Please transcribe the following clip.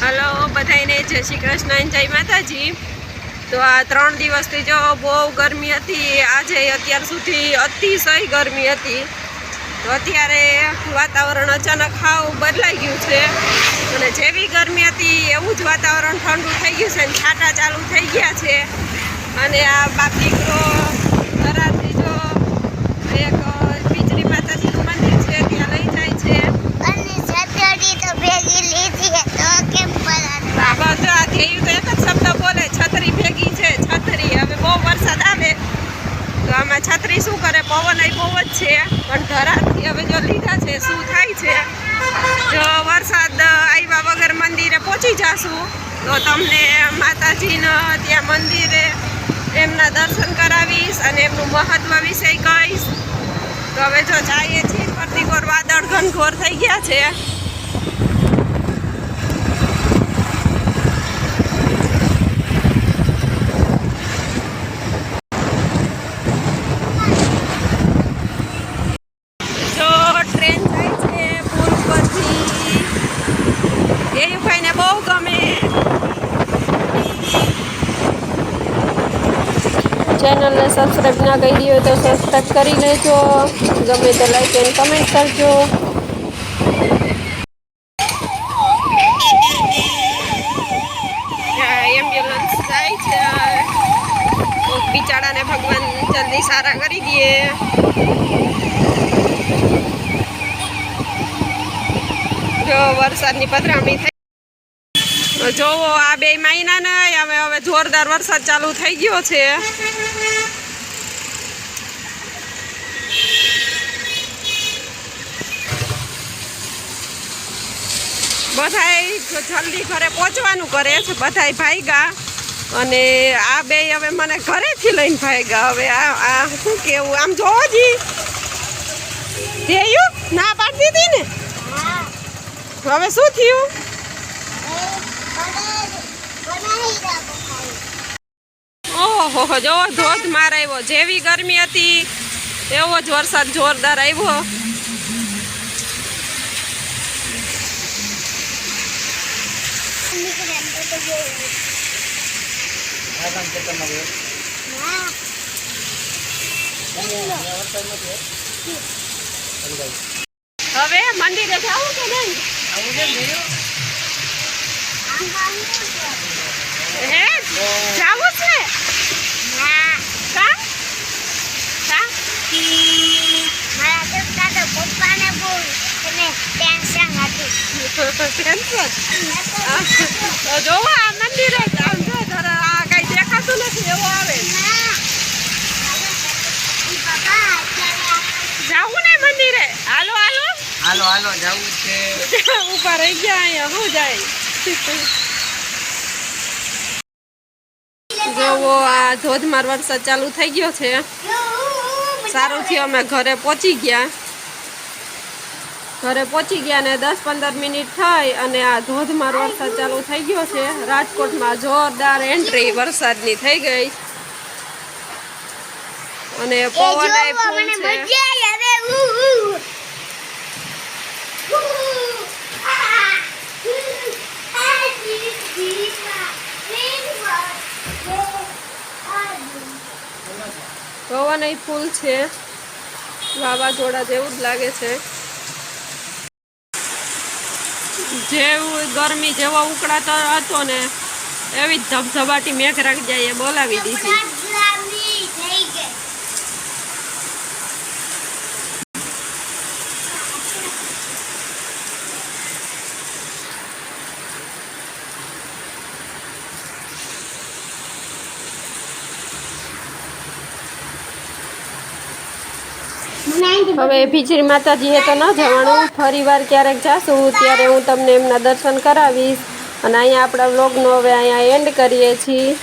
Hello બધાને જય શ્રી કૃષ્ણ, જય માતાજી. તો આ ત્રણ દિવસથી જો બહુ ગરમી હતી, આજે અત્યાર સુધી અતિશય ગરમી હતી. તો અત્યારે વાતાવરણ અચાનક હાવ બદલાઈ ગયું છે. અને જેવી ગરમી હતી, એવું જ વાતાવરણ ઠંડુ થઈ ગયું છે અને છાંટા ચાલુ થઈ ગયા છે. અને આ બાપ દીકરો ધરાથી જો એક વીજળી માતાજીનું મંદિર છે ત્યાં લઈ જાય છે અને છતરી તો ભેગી લીધી તો કેમ પલાળવા બસ આ ધ્યેયું તો એક જ શબ્દ બોલે છત્રી ભેગી છે છત્રી હવે બહુ વરસાદ આવે તો આમાં છત્રી શું કરે? પવન અહીં બહુ જ છે. પણ ધરાથી હવે જો લીધા છે, શું થાય છે? જો વરસાદ આવ્યા વગર મંદિરે પહોંચી જશું. તો તમને માતાજીના ત્યાં મંદિરે એમના દર્શન કરાવીશ અને એમનું મહત્વ વિશે કહીશ. તો હવે જો જઈએ છીએ પ્રતિકોર વાદળ ઘનઘોર થઈ ગયા છે જો ટ્રેન જાય છે પુલ પરથી એ ભાઈને બહુ ગમે ચેનલને સબસ્ક્રાઈબ ના કરી હોય તો સબસ્ક્રાઈબ કરી લેજો. ગમે તો લાઈક એન્ડ કમેન્ટ કરજો. એમ્બ્યુલન્સ જાય છે બિચારાને ભગવાન જલ્દી સારા કરી દઈએ જો વરસાદની પધરામણી થઈ જોવો આ બે મહિના ને હવે હવે જોરદાર વરસાદ ચાલુ થઈ ગયો છે. બધાય જલ્દી ઘરે પહોંચવાનું કરે છે બધાય ભાઈગા. અને આ બે હવે મને ઘરેથી લઈને ભાઈગા હવે આ આ શું કેવું આમ જોવો જી. ધ્યેયું ના પાડી દીધી ને? હવે શું થયું? ઓહો ધોધ માર આવ્યો. જેવી ગરમી હતી એવો જ વરસાદ જોરદાર આવ્યો. હવે મંદિરે જવું કે નહીં? હે જાવું છે કા કા મારા દાદા પપ્પાને બહુ એને ટેન્શન હતું ટેન્શન જોવો આ મંદિરે આ કઈ દેખાતું નથી એવો આવે જાવું ને મંદિરે હાલો હાલો હાલો હાલો જવું છે. ઊભા રહી ગયા અહીંયા શું જાય જોવો આ ધોધમાર વરસાદ ચાલુ થઈ ગયો છે. સારું થયું, અમે ઘરે પહોંચી ગયા. ઘરે પહોંચી ગયા ને દસ પંદર મિનિટ થઈ અને આ ધોધમાર વરસાદ ચાલુ થઈ ગયો છે. રાજકોટમાં જોરદાર એન્ટ્રી વરસાદની થઈ ગઈ. અને પવન. પવન ફૂલ છે. વાવાઝોડા જેવું જ લાગે છે. જેવું ગરમી જેવો ઉકળાતો હતો ને એવી જ ધબધબાટી મેઘરાજ જાય બોલાવી દીધી ગુલાબી થઈ ગઈ. હવે ભીજરી માતાજીએ તો ન જવાનું. ફરી વાર ક્યારેક જાશું, ત્યારે હું તમને એમના દર્શન કરાવીશ. અને અહીંયા આપણા વ્લોગનો હવે અહીંયા એન્ડ કરીએ છીએ.